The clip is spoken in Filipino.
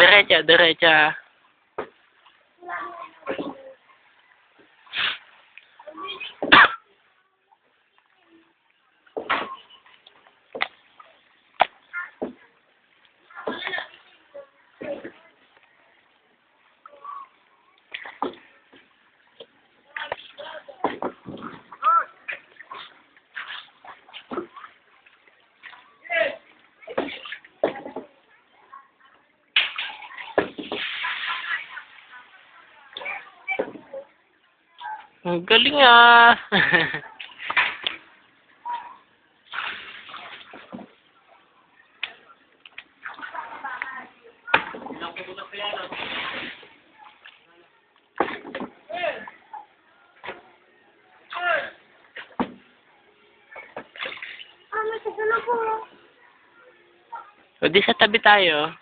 Diretso, diretso. Ang galing ah. Ah, o di sa tabi tayo.